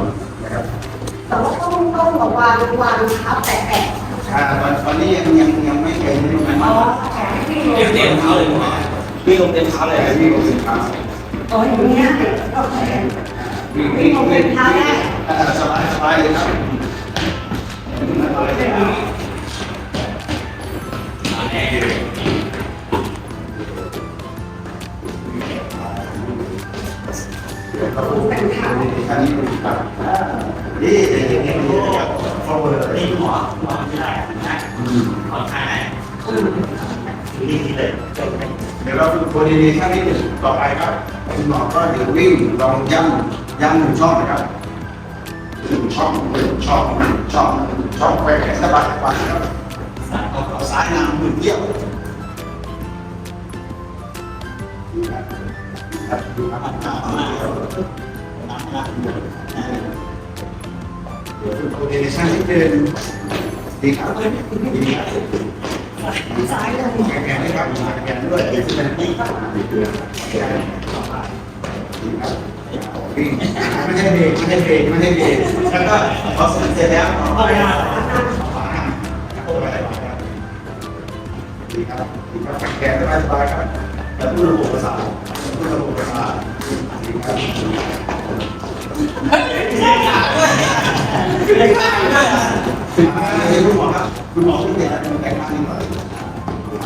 อนนะครับแต่ว่าต้องต้องระวางวางเท้าแตะแตะอ่าตอนตอนนี้ยังยังยังไม่เป็นไม่รู้มันอ๋อมาแขนที่ลงเต็มเต็มเท้าเลยวิ่งลงเต็มเท้าเลยแต่ที่ผมสินค้าอ๋ออย่างเงี้ยก็แขนวิ่งวิ่งวิ่งอ่าสบายสบายเลยครับเป็นขา อันนี้เป็นครับนี่เด็กๆนี่มันจะแบบ forward นี่หัวหัวไม่ได้นะขอทายนี่นี่เลยเดี๋ยวเราฝึก coordination นิดหนึ่งต่อไปครับคุณหมอก็เดี๋ยววิ่งลองย่ำย่ำหนึ่งช่องนะครับหนึ่งช่องหนึ่งช่องหนึ่งช่องหนึ่งช่องไปแขนสบายสบายครับเอาเอาซ้ายนำหนึ่งเที่ยวดูครับดูครับ อ่าเดี๋ยวฝึก coordination นิดนึงดีครับดีครับซ้ายลงแกนให้กับแกนด้วยที่เป็นที่ไม่ใช่เบรกไม่ใช่เบรกไม่ใช่เบรกแล้วก็พอเสร็จแล้วเอาไปดีครับดีครับแกนสบายครับแล้วพูดระบบภาษาพูดระบบภาษาดี คุณหมอครับคุณหมอที่เนี่ยแต่งงานนี่หน่อย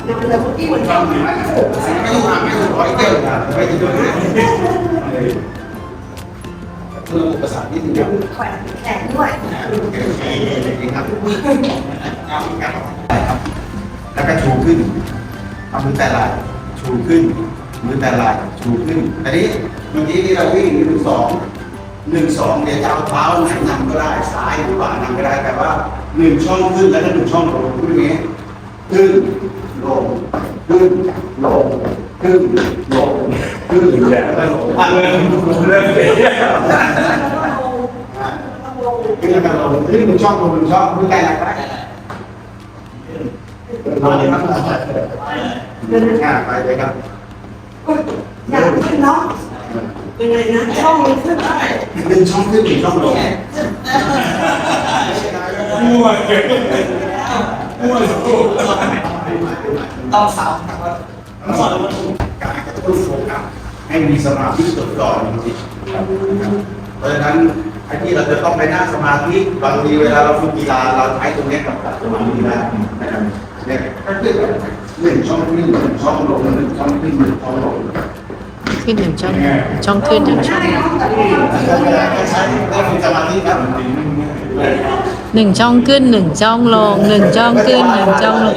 เดี๋ยวเดี๋ยวเมื่อกี้เหมือนกันไม่ต้องไม่ต้องขออีกเดียนะไม่ต้องด้วยเพื่อภาษาที่ถึงแขนแขนด้วยครับ แล้วก็ชูขึ้นเอามือแต่ล่ชูขึ้น มือแต่ล่ชูขึ้นอันนี้ เมื่อกี้ที่เราวิ่งหนึ่งสองหนึ่งสองเดี๋ยวจะเอาเท้าไหนนำก็ได้ซ้ายหรือขวานำก็ได้แต่ว่าหนึ่งช่องขึ้นแล้วก็หนึ่งช่องลงพูดอย่างนี้ขึ้นลงขึ้นลงขึ้นลงขึ้นแล้วก็ลงอะเริ่มเริ่มเปลี่ยขึ้นมาลงขึ้นหนึ่งช่องลงหนึ่งช่องขึ้นได้แล้วก็ได้ลงเลยครับไปเลยครับอยากขึ้นเนาะ ยังไงนะช่องนี้ขึ้นได้หนึ่งช่องขึ้นหนึ่งช่องลงมั่วเกินมั่วสุดต้องสาวการกระตุ้นโฟกัสให้มีสมาธิจดจ่อจริงๆเพราะฉะนั้นไอ้ที่เราจะต้องไปนั่งสมาธิบางทีเวลาเราฝึกกีฬาเราใช้ตรงนี้กับสมาธิได้นะครับเนี่ยก็คือหนึ่งช่องขึ้นหนึ่งช่องลงหนึ่งช่องขึ้นหนึ่งช่องลง ขึ้นหนึ่งช่องช่องขึ้นหนึ่งช่องใช่เนาะแต่ว่าใช้ได้ฝึกสมาธิครับหนึ่งช่องขึ้นหนึ่งช่องลงหนึ่งช่องขึ้นหนึ่งช่องลง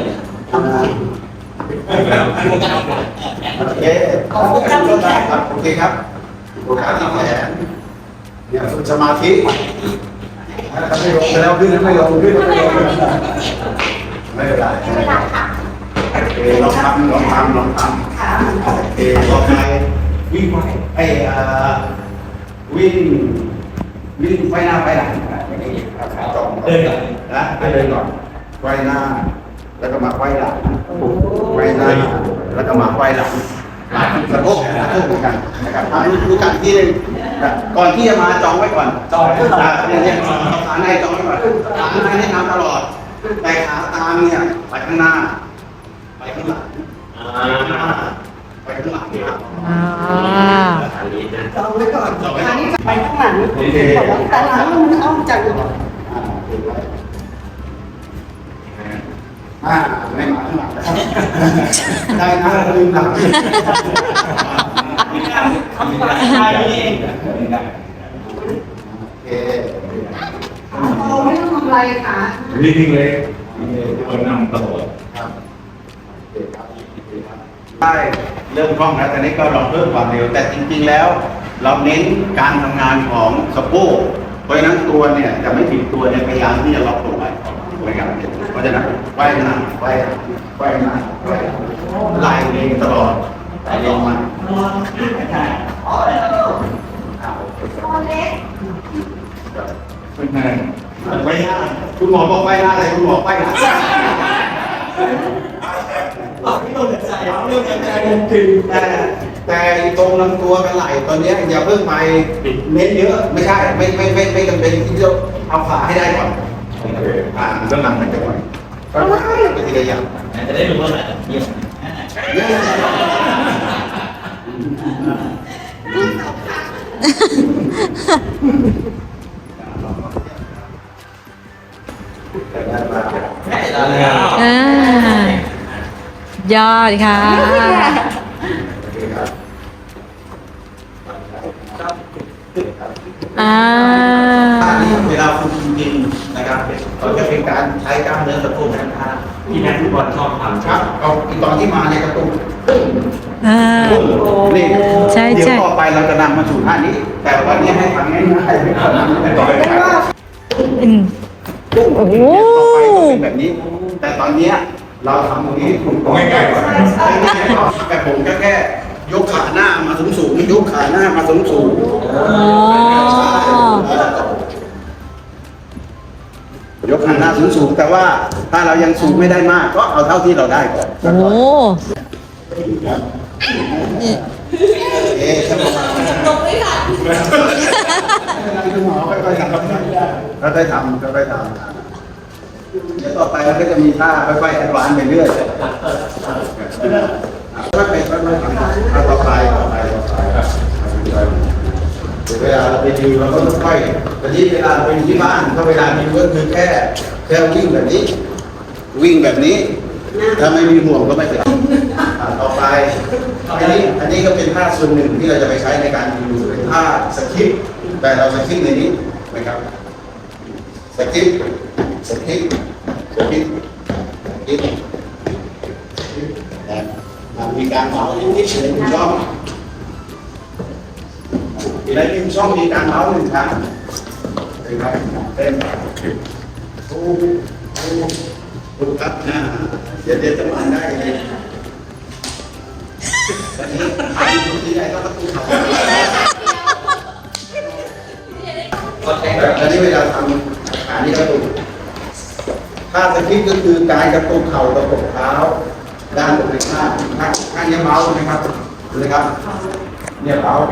โอเคขอบคุณครับโอเคครับโอกาสที่แขนเนี่ยฝึกสมาธิถ้าไม่ลงแล้วขึ้นไม่ลงขึ้นไม่ลงไม่เป็นไรไม่ได้ค่ะโอเคลองทำลองทำลองทำค่ะโอเคต่อไป วิ่งไปไอ้อ่าวิ่งวิ่งไปหน้าไปหลังขาตรงเดินก่อนนะไปเดินก่อนไขว้หน้า แล้วก็มาไขว้หลังไขว้หน้าแล้วก็มาไขว้หลังหลังสะโพกสะโพกเหมือนกันนะครับอ่าดูกันอีกทีหนึงนะก่อนที่จะมาจองไว้ก่อนจองอ่าเนี่ยเนี่ยขาในจองไว้ก่อนขาในให้ทำตลอดแต่ขาตามเนี่ยไปข้างหน้า ไปข้างหลังไปข้างหลังครับ อ่าจองไว้ก่อนอันนี้ไปข้างหลังบอกว่าแต่หลังมันอ้อมจังอ่าไม่มาข้างหลังได้นะลืมหลังใช่นี่เองโอเคเราไม่ต้องทำอะไรค่ะวิ่งเลยคนนำตลอดครับได้ เริ่มคล่องแล้วแต่นี้ก็ลองเพิ่มความเร็ว แต่จริงๆแล้ว เราเน้นการทำงานของสะโพกเพราะฉะนั้นตัวเนี่ยจะไม่ผิดตัวเนี่ยพยายามที่จะล็อกตัวไว้ไว้กันเพราะฉะนั้นไว้หน้าไว้หลังไว้หน้าไว้หลังไล่เองตลอดไล่ลงมาอ่าโอเคครับตัวเล็กเป็นไงไว้หน้าคุณหมอบอกไว้หน้าอะไรคุณหมอไว้หลัง บอกที่โดนใจโดนใจวงถึงแต่แต่ตรงลำตัวกับไหลตอนนี้อย่าเพิ่งไปเน้นเยอะไม่ใช่ไม่ไม่ไม่ไม่จำเป็นที่จะเอาขาให้ได้ก่อนโอเคอ่าด้านหลังมันจะไหวก็ไปทีละอย่างจะได้รู้ว่าแบบเยี่ยมอ่า ยอดค่ะ อ่าท่านี้เวลาฝึกจริงๆนะครับก็จะเป็นการใช้กล้ามเนื้อกระตุ้นนะครับที่นักฟุตบอลชอบทำครับเอาตอนที่มาในยกระตุ้นอ่า นี่ใช่เดี๋ยใช่ วต่อไปเราจะนำมาสู่ท่านี้ แต่วันนี้ให้ทำง่ายๆไม่ต้องนำแต่ต่อไปครับ อืม โอ้โห ต่อไปก็เป็นแบบนี้ แต่ตอนเนี้ย เราทำตรงนี้ถูกต้องง่ายๆก่อนแต่ผมก็แค่ยกขาหน้ามาสูงสูงๆยกขาหน้ามาสูงสูงๆอ๋อยกขาหน้าสูงสูงๆแต่ว่าถ้าเรายังสูงไม่ได้มาก ก็เอาเท่าที่เราได้ก่อนโอ้โหเอ๊ะใช่ไหมตกไม่ทันคุณหมอค่อยๆทำค่อยๆทำค่อยๆทำ เดี๋ยวต่อไปเราก็จะมีท่าค่อยๆแอดวานซ์ไปเรื่อยค่อยๆไปค่อยๆทำเอาต่อไปต่อไปต่อไปเวลาเราไปดิวเราก็ต้องค่อยแต่ที่เวลาไปที่บ้านถ้าเวลาดิวก็คือแค่แค่วิ่งแบบนี้ วิ่งแบบนี้ถ้าไม่มีห่วงก็ไม่เป็นต่อไป อันนี้อันนี้ก็เป็นท่าส่วนหนึ่งที่เราจะไปใช้ในการดูเป็นท่าสคริปต์แต่เราสคริปต์ในนี้นะครับสคริปต์ สคริปต์สคริปต์สคริปต์นะมันมีการเมาส์นิดๆในหนึ่งช่องในหนึ่งช่องมีการเมาส์หนึ่งครั้งนะครับเป็นโอ้โหดูครับอ่าเดี๋ยวเดี๋ยวจะมาได้เลยตอนนี้ที่ไหนก็ประตูเขาตอนนี้เวลาทำขาหารนี้กระตุก ถ้าสคริปต์ก็คือการกระตุกเข่ากระตุกเท้า ด้านบนข้างข้างข้างนี้เมาส์นะครับดูเลยครับ เนี่ยเมาส์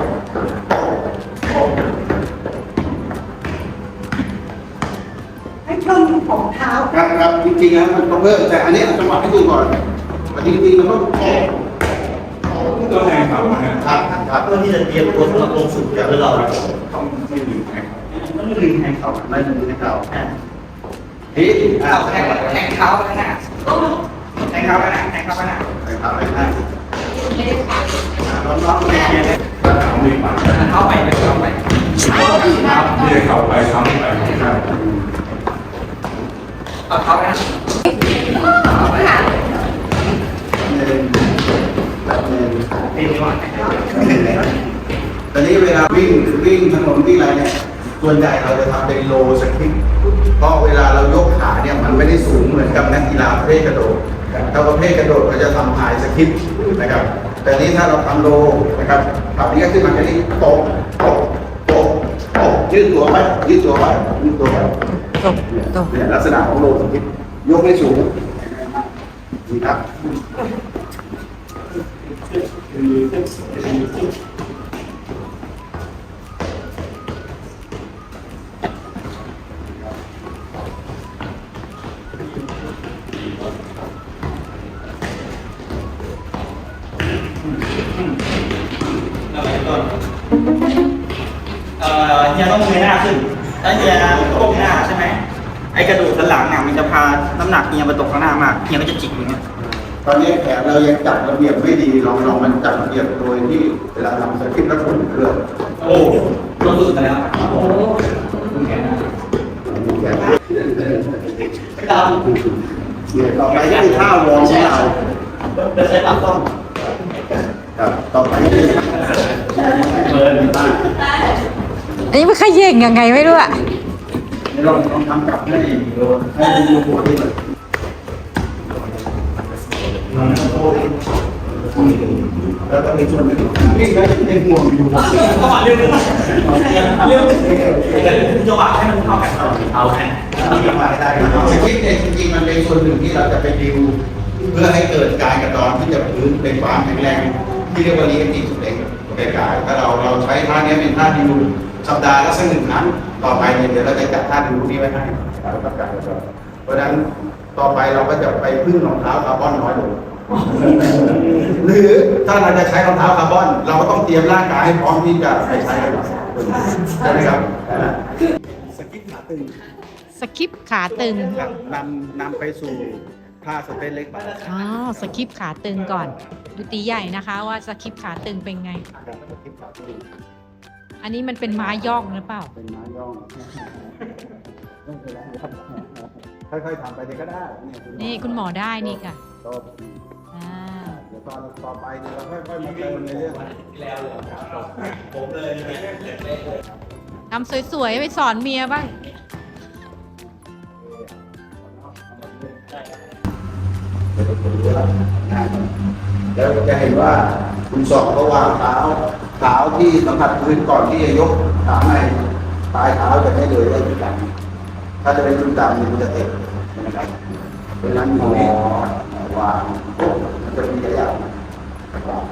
ให้เพิ่มของเท้าครับครับจริงๆนะมันต้องเพิ่มแต่อันนี้เอาจังหวะให้ดูก่อนแต่จริงๆมันต้องแค่ตัวแทนเขาเนี่ยครับครับเพื่อที่จะเตรียมตัวสำหรับลงสู่กับเราต้องไม่ลืมแทงเขาต้องดึงแทงเขาไม่ต้องดูให้เรา ทีอ่าเอาแทงแทงเขาไปน้าแทงเขาไปน้าแทงเขาไปน้าไปเท้าไปน้าน้องๆเนี่เขาไม่มาเข้าไปเข้าไปที่จะเข้าไปทำไปครับเอาเขาไปหนึ่งแบบหนึ่งตีก่อนตอนนี้เวลาวิ่งวิ่งถนนวิ่งอะไรเนี่ยส่วนใหญ่เราจะทำเป็นโลสคริปต์ เพราะเวลาเรายกขาเนี่ยมันไม่ได้สูงเหมือนกับนักกีฬาประเภทกระโดดถ้าประเภทกระโดดเราจะทำไฮสคริปต์นะครับ แต่นี้ถ้าเราทำโลนะครับแบบนี้ก็ขึ้นมาแค่นี้โตะโตะโตะโตะยืดตัวไว้ยืดตัวไว้ยืดตัวไว้ตกตกเนี่ยลักษณะของโลสคริปต์ยกไม่สูงนี่ครับ ขึ้นถ้าเฮียก้มหน้าใช่ไหมไอกระดูกสันหลังเนี่ยมันจะพาน้ำหนักเฮียมาตกข้างหน้ามากเฮียก็จะจิกอย่างเงี้ยตอนนี้แขนเรายังจัดระเบียบไม่ดีลองลองมันจัดระเบียบโดยที่เวลาทำสคริปต์แล้วผลเครื่องโอ้ลงสุดแล้วโอ้แขนแขนดาวเนี่ยต่อไปก็คือท่าวอร์มของเราจะใช้ปากต้องครับต่อไปก็คือเบิร์นบ้าง อันนี้มันขย่งยังไงไม่รู้อะเดี๋ยวลองลองทำกลับให้ให้ดูหัวที่มันแล้วก็ในส่วนหนึ่งวิ่งแล้วยังห่วงอยู่ก็มาเรื่องนึงเรื่องจังหวะให้มันเข้ากันเอาแค่สคริปต์เนี่ยจริงๆมันเป็นส่วนหนึ่งที่เราจะไปดิวเพื่อให้เกิดการกระดอนที่จะพื้นเป็นความแข็งแรงที่เรียกว่า reactive strength ไกลๆถ้าเราเราใช้ท่านี้เป็นท่าดิว สัปดาห์ละสักหนึ่งครั้งต่อไปเนี่ยเดี๋ยวเราจะจัดท่าดิวนี้ไว้ให้เราต้องการเพราะฉะนั้นต่อไปเราก็จะไปพึ่งรองเท้าคาร์บอนน้อยลงหรือถ้าเราจะใช้รองเท้าคาร์บอน เราก็ต้องเตรียมร่างกายให้พร้อมที่จะไปใช้กันใช่ไหมครับสกิปขาตึงสคิปขาตึงนำนำไปสู่ท่าสเตนเล็กไปอ๋อสคิปขาตึงก่อน ดูตีใหญ่นะคะว่าสคิปขาตึงเป็นไงสกิปขาตึง อันนี้มันเป็นไม้ย่องหรือเปล่า เป็นไม้ย่องไม่เป็นไรครับค่อยๆทำไปเลยก็ได้นี่คุณหมอได้นี่ค่ะต่ออ่าเดี๋ยวตอนต่อไปเดี๋ยวเราค่อยๆมาเติมในเรื่องทำสวยๆไปสอนเมียบ้างแล้วจะเห็นว่าคุณสอบก็วางเท้า เท้าที่สัมผัสพื้นก่อนที่จะยกขาในปลายเท้าจะไม่เลยได้จุดดำถ้าจะเป็นจุดดำมันจะเตะนะครับเพราะฉะนั้นหมอวางปุ๊บมันจะมีระยะวาง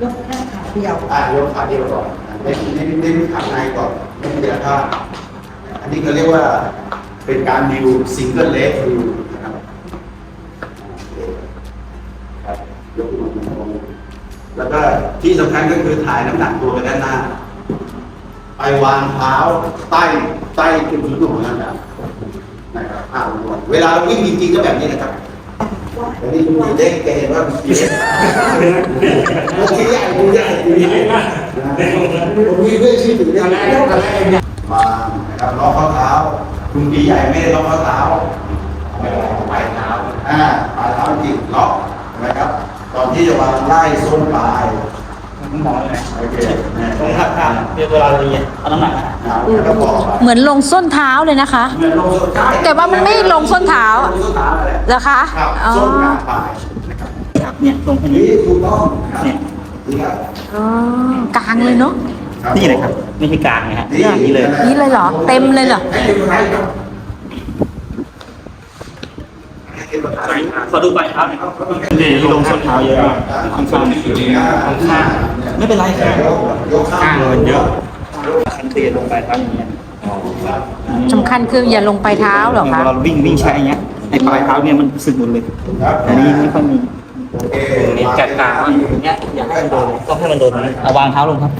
ยกแค่ขาเดียวอ่ายกขาเดียวก่อนเน้นเน้นเน้นขาในก่อนไม่เสียท่าอันนี้ก็เรียกว่าเป็นการดิวซิงเกิลเลสดิว แล้วก็ที่สำคัญก็คือถ่ายน้ำหนักตัวไปด้านหน้า ไปวางเท้าใต้ใต้จุดศูนย์ถ่วงนะครับนะครับอ่าเวลาเราวิ่งจริงๆก็แบบนี้นะครับแต่นี่ดูเด็กแกเห็นว่ามีเด็กโอเคใหญ่ดูใหญ่ดูใหญ่นะผมมีเพื่อนชื่อถึงเนี่ยวางนะครับล็อกข้อเท้าคุณปีใหญ่ไม่ได้ล็อกข้อเท้าไปลายเท้าอ่าปลายเท้าจริงล็อกนะครับ ที่จะวางไล่ส้นปลายคุณหมอเลยโอเคตรงทับทางเรียกเวลาเราเรียนเอาน้ำหนักนะแล้วก็บอกเหมือนลงส้นเท้าเลยนะคะ เหมือนลงส้นเท้าแต่ว่ามันไม่ลงส้นเท้า ลงส้นเท้าอะไรเหรอคะครับอ๋อส้นกลางปลายนะครับครับเนี่ยตรงอันนี้นี้ถูกต้องครับเนี่ยนี่ครับอ๋อกลางเลยเนาะนี่เลยครับ ไม่ใช่กลางนะฮะอย่างนี้เลย นี่เลยเหรอ เต็มเลยเหรอ ให้ดูให้ครับ ให้ดูให้ครับขอดูปลายเท้าหน่อยครับนี่ลงส้นเท้าเยอะมากข้างข้างข้างไม่เป็นไรครับยกยกข้างเลยเยอะคันเตียลงไปครับอย่างเงี้ยสำคัญคืออย่าลงไปเท้าเหรอคะเราวิ่งวิ่งใช้อย่างเงี้ยไอ้ปลายเท้าเนี่ยมันสึกหมดเลยครับอันนี้ไม่ค่อยมีโอเคนี่จัดการว่าอย่างเงี้ยอยากให้มันโดนต้องให้มันโดนเอาวางเท้าลงครับ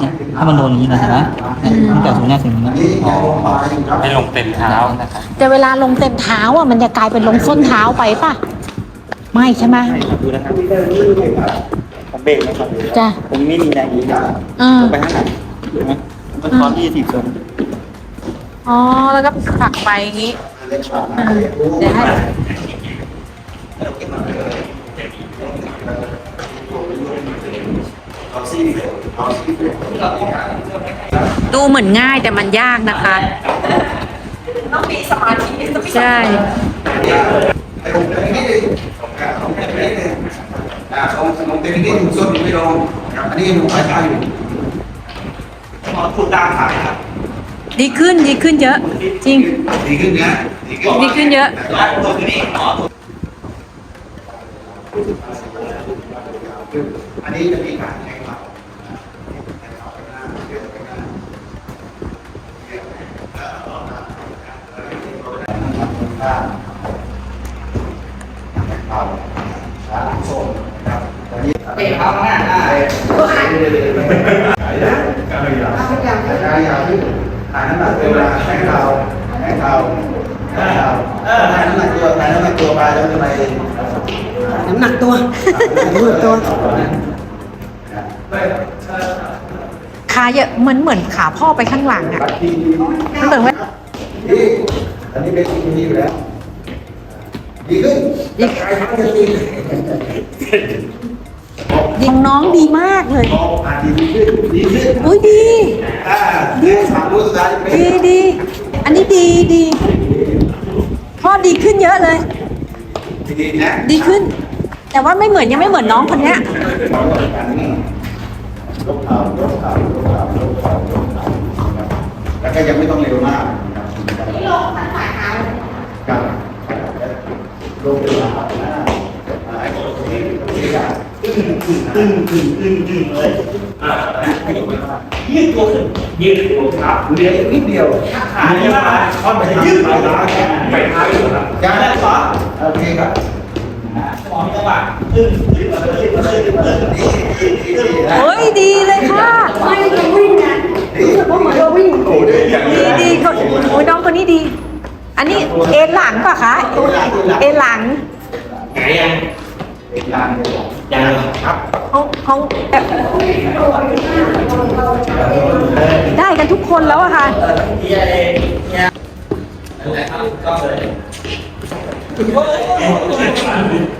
เนี่ยถ้ามันโดนอย่างนี้นะเห็นไหมเนี่ยตั้งแต่ตรงเนี้ยถึงตรงอันเนี้ยนี้อย่าลงไปครับให้ลงเต็มเท้านะครับแต่เวลาลงเต็มเท้าอะมันจะกลายเป็นลงส้นเท้าไปป่ะ ไม่ใช่ไหมดูนะครับผมเบรกนะครับจ้ะผมไม่มีแรงนี้ครับอ่าไปข้างหลังเห็นไหมมันพร้อมที่จะถีบส่วนอ๋อ แล้วก็ผลักไปอย่างนี้อ่าเดี๋ยวให้ ดูเหมือนง่ายแต่มันยากนะคะ ต้องมีสมาธิต้องมีใช่ไอ้ผมเต็มนิดนึงอ่าผมเต็มนิดนึงอ่าลงลงเต็มนิดนึงส้นไม่ลงอันนี้หนูให้ทายอยู่หมอถูกดามขาครับดีขึ้นดีขึ้นเยอะ จริง ดีขึ้นนะดีขึ้นดีขึ้นเยอะตัวนี้หมออันนี้จะมีการแข่งขันแข่งขันไปหน้าเรื่อยไปหน้าเรื่อยไปหน้าเอ่อออกหน้าแล้วก็ที่เขาได้ นะครับข้างแข่งขันขาหลังโซนนะครับตอนนี้เตะเท้าข้าหน้าได้ขายได้การยาวกายาวที่ขายน้ำหนักตัวมาแข่งเท้าแข่งเท้าแข่งเท้าขายน้ำหนักตัวขายน้ำหนักตัวไปแล้วทำไมน้ำหนักตัวน้ำหนักตัวขาเยอะเหมือนเหมือนขาพ่อไปข้างหลังอะมันเหมือนว่า อันนี้เป็นสิ่งที่ดีอยู่แล้ว ดีขึ้นดียิงน้องดีมากเลยมองอ่านดีขึ้นดีขึ้นอุ้ยดีอ่าดีสามรู้สุดท้ายเป็นดีดี อันนี้ดีดีพ่อดีขึ้นเยอะเลย ดีนะดีขึ้น แต่ว่าไม่เหมือนยังไม่เหมือนน้องคนเนี้ยยกเข่ายกเข่ายกเข่ายกเข่ายกเข่ายกเข่าแล้วก็ยังไม่ต้องเร็วมากนะครับ นี่ลงทั้งฝ่ายเท้าครับลงเร็วมากนะไอ้คนนี้ที่ตึงตึ้งตึ้งตึ้งตึ้งตึ้งเลยอ่ายืดตัวขึ้นยืดตัวครับเหลืออีกนิดเดียวขาเนี่ยมาคอนไปยืดไปหลังไปท้ายสุดละยังแล้วสอนโอเคครับสมองจังหวะตึ้งตึ้งตึ้งตึ้งตึงตึงเฮ้ยดีเลยค่ะไม่จะวิ่งนะรู้สึกว่าเหมือนเราวิ่งดีดีเขาโอ้ยน้องคนนี้ดี อันนี้เอ็นหลังป่ะคะ เอ็นหลังไหนยังยังยังครับเขาเขาแบบได้กันทุกคนแล้วอะค่ะ เฮียเองเฮียอะไรครับก็เลย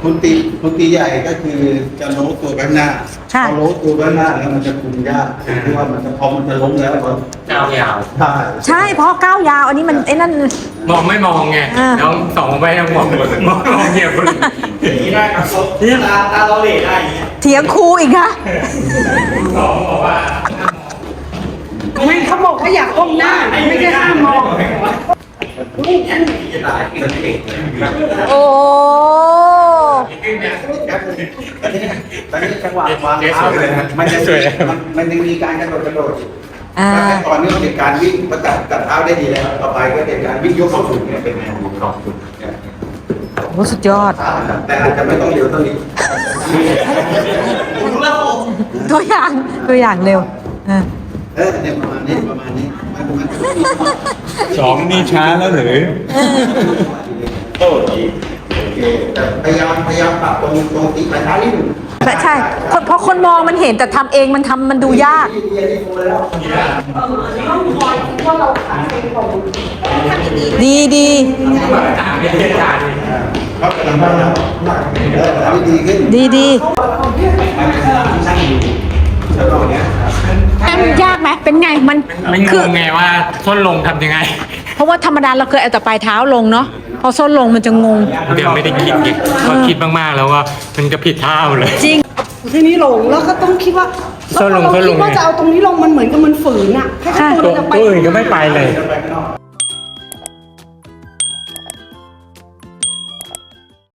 คุณตีคุณตีใหญ่ก็คือจะโน้ตตัวไปข้างหน้าค่ะพอโน้ตตัวไปข้างหน้าแล้วมันจะคุมยากคือว่ามันจะพอมันจะล้มแล้วก็เจ้ายาวใช่ใช่เพราะก้าวยาว อันนี้มันไอ้นั่น มองไม่มองไงอ่าน้องสองไปยังมองมองมองเงียบเลยอย่างนี้ได้ครับตาตาเราเหล่ได้อย่างเงี้ยเถียงครูอีกค่ะสองบอกว่าไม่เขาบอกว่าอยากก้มหน้าไม่ใช่ห้ามมองจะตาย โอ้ตอนนี้ตอนนี้จังหวะวางเท้าเลยนะมันจะมันมันยังมีการกระโดดกระโดดอ่าแต่ตอนนี้มันเป็นการวิ่งมันตัดตัดเท้าได้ดีแล้วต่อไปก็เป็นการวิ่งยกเข้าสูงเนี่ยเป็นแนวขอบคุณโหสุดยอด แต่อาจจะไม่ต้องเร็วเท่านี้ตัวอย่างตัวอย่างเร็วอะ เออเนี่ยประมาณนี้ประมาณนี้มันมันสองนี่ช้าแล้วหรือโอเคแต่พยายามพยายามปรับตรงตรงตีปลายเท้านิดหนึ่งใช่คนเพราะคนมองมันเห็นแต่ทำเองมันทำมันดูยากนี่นี่นี่โฟแล้วต้องคอยคิดว่าเราขาเป็นตรงดีดีเขากำลังพัฒนาเออทำดีขึ้นดีดีช่างอยู่แล้วก็เนี้ยแอ มยากไหมเป็นไงมันไม่งคืองไงว่าส้นลงทำยังไง เพราะว่าธรรมดาเราเคยเอาแต่ปลายเท้าลงเนาะพอส้นลงมันจะงงเดี๋ยวไม่ได้คิดไงพอคิดมากๆแล้วว่ามันจะผิดท่าหมดเลย จริงทีนี้ลงแล้วก็ต้องคิดว่าส้นลงเราส้นลคิงดว่าไงจะเอาตรงนี้ลงมันเหมือนกับมันฝืนอะให้ค่ะตัวตัวเราจะไปตัวอื่นก็ไม่ไปเลยไปข้างนอก